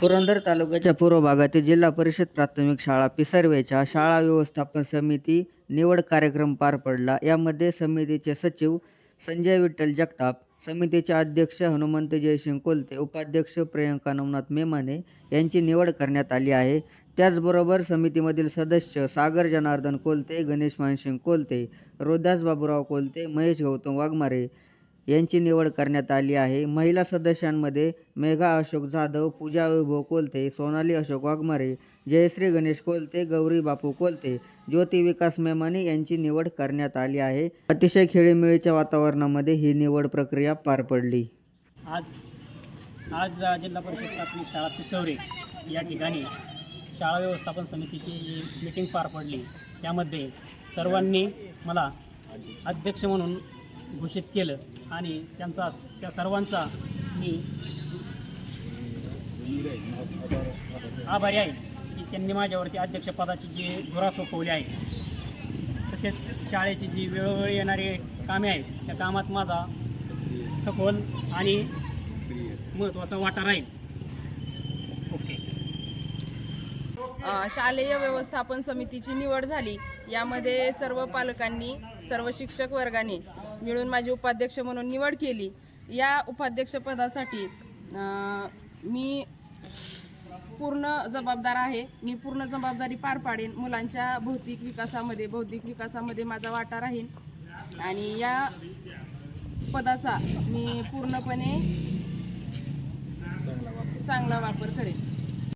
पुरंदर तालुक्याच्या पूर्व भागातील जिल्हा परिषद प्राथमिक शाळा पिसर्वेच्या शाळा व्यवस्थापन समिती निवड कार्यक्रम पार पडला. यामध्ये समितीचे सचिव संजय विठ्ठल जगताप समितीचे अध्यक्ष हनुमंत जयसिंग कोलते उपाध्यक्ष प्रियंका नवनाथ मेमाने यांची निवड करण्यात आली आहे. त्याचबरोबर समितीमधील सदस्य सागर जनार्दन कोलते गणेश मानसिंग कोलते रोदास बाबूराव कोलते महेश गौतम वाघमारे यांची निवड करण्यात आली आहे. महिला सदस्यांमध्ये मेघा अशोक जाधव पूजा वैभव कोलते सोनाली अशोक वाघमारे जयश्री गणेश कोलते गौरी बापू कोलते ज्योती विकास मेमाने यांची निवड करण्यात आली आहे. अतिशय खेळीमेळीच्या वातावरणामध्ये ही निवड प्रक्रिया पार पडली. आज आज जिल्हा परिषद प्राथमिक शाळा पिसवरे या ठिकाणी शाळा व्यवस्थापन समितीची मीटिंग पार पडली त्यामध्ये सर्वांनी मला अध्यक्ष म्हणून घोषित केलं. आणि त्यांचा त्या सर्वांचा मी आभारी आहे की त्यांनी माझ्यावरती अध्यक्षपदाची जी धुरा सोपवली आहे तसेच शाळेची जी वेळोवेळी येणारी कामे आहेत त्या कामात माझा सखोल आणि महत्त्वाचा वाटा राहील. ओके. शालेय व्यवस्थापन समितीची निवड झाली. यामध्ये सर्व पालकांनी सर्व शिक्षक वर्गाने मिळून माझी उपाध्यक्ष म्हणून निवड केली. या उपाध्यक्षपदासाठी मी पूर्ण जबाबदार आहे. मी पूर्ण जबाबदारी पार पाडेन. मुलांच्या भौतिक विकासामध्ये बौद्धिक विकासामध्ये माझा वाटा राहील आणि या पदाचा मी पूर्णपणे चांगला वापर करेन.